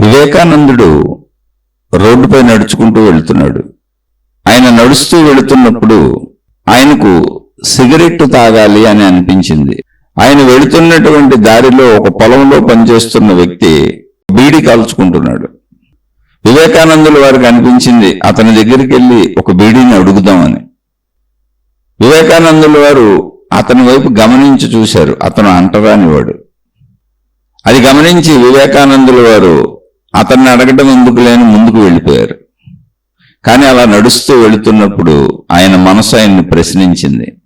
వివేకానందుడు రోడ్డుపై నడుచుకుంటూ వెళ్తున్నాడు. ఆయన నడుస్తూ వెళుతున్నప్పుడు ఆయనకు సిగరెట్టు తాగాలి అని అనిపించింది. ఆయన వెళుతున్నటువంటి దారిలో ఒక పొలంలో పనిచేస్తున్న వ్యక్తి బీడి కాల్చుకుంటున్నాడు. వివేకానందుల వారికి అనిపించింది అతని దగ్గరికి వెళ్ళి ఒక బీడీని అడుగుదామని. వివేకానందుల వారు అతని వైపు గమనించి చూశారు అతను అంటరానివాడు. అది గమనించి వివేకానందుల వారు అతన్ని అడగడం ఎందుకు లేని ముందుకు వెళ్ళిపోయారు. కానీ అలా నడుస్తూ వెళుతున్నప్పుడు ఆయన మనసు ఆయన్ని ప్రశ్నించింది.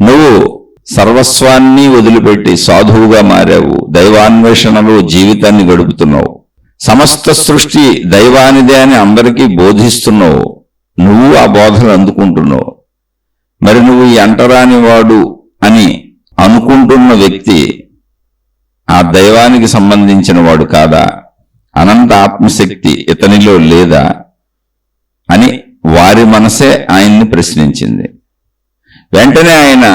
నువ్వు సర్వస్వాన్ని వదిలిపెట్టి సాధువుగా మారావు. దైవాన్వేషణలో జీవితాన్ని గడుపుతున్నావు. సమస్త సృష్టి దైవానిదే అని అందరికీ బోధిస్తున్నావు. నువ్వు ఆ బోధలు అందుకుంటున్నావు. మరి నువ్వు ఈ అంటరాని వాడు అని అనుకుంటున్న వ్యక్తి ఆ దైవానికి సంబంధించిన వాడు కాదా? అనంత ఆత్మశక్తి ఇతనిలో లేదా అని వారి మనసే ఆయన్ని ప్రశ్నించింది. వెంటనే ఆయన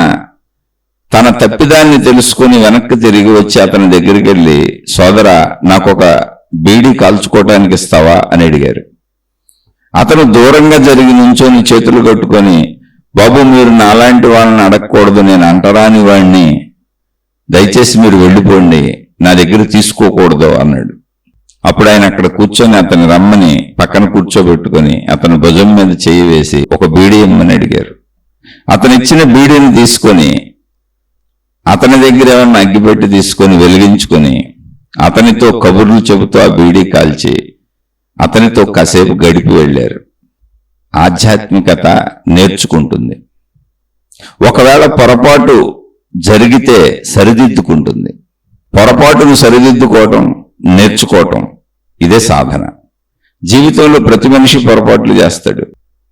తన తప్పిదాన్ని తెలుసుకుని వెనక్కి తిరిగి వచ్చి అతని దగ్గరికి వెళ్ళి సోదర నాకొక బీడీ కాల్చుకోవటానికి ఇస్తావా అని అడిగారు. అతను దూరంగా జరిగి నుంచొని చేతులు కట్టుకొని బాబు మీరు నాలాంటి వాళ్ళని అడగకూడదు నేను అంటరాని వాడిని దయచేసి మీరు వెళ్ళిపోండి నా దగ్గర తీసుకోకూడదు అన్నాడు. అప్పుడు ఆయన అక్కడ కూర్చొని అతని రమ్మని పక్కన కూర్చోబెట్టుకొని అతని భుజం మీద చేయి వేసి ఒక బీడీ ఇమ్మని అడిగారు. అతను ఇచ్చిన బీడీని తీసుకొని అతని దగ్గర ఏమన్నా అగ్గిపెట్టి తీసుకొని వెలిగించుకొని అతనితో కబుర్లు చెబుతూ ఆ బీడీ కాల్చి అతనితో కాసేపు గడిపి వెళ్ళారు. ఆధ్యాత్మికత నేర్చుకుంటుంది. ఒకవేళ పొరపాటు జరిగితే సరిదిద్దుకుంటుంది. పొరపాటును సరిదిద్దుకోవటం నేర్చుకోవటం. ఇదే సాధన. జీవితంలో ప్రతి మనిషి పొరపాట్లు చేస్తాడు.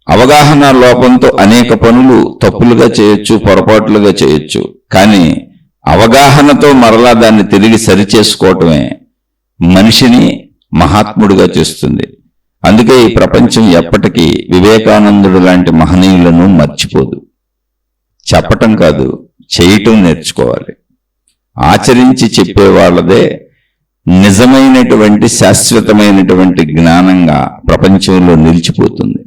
అవగాహన లోపంతో అనేక పనులు తప్పులుగా చేయొచ్చు పొరపాట్లుగా చేయొచ్చు. కానీ అవగాహనతో మరలా దాన్ని తిరిగి సరిచేసుకోవటమే మనిషిని మహాత్ముడిగా చేస్తుంది. అందుకే ఈ ప్రపంచం ఎప్పటికీ వివేకానందుడు లాంటి మహనీయులను మర్చిపోదు. చెప్పటం కాదు చేయటం నేర్చుకోవాలి. ఆచరించి చెప్పే వాళ్ళదే నిజమైనటువంటి శాశ్వతమైనటువంటి జ్ఞానంగా ప్రపంచంలో నిలిచిపోతుంది.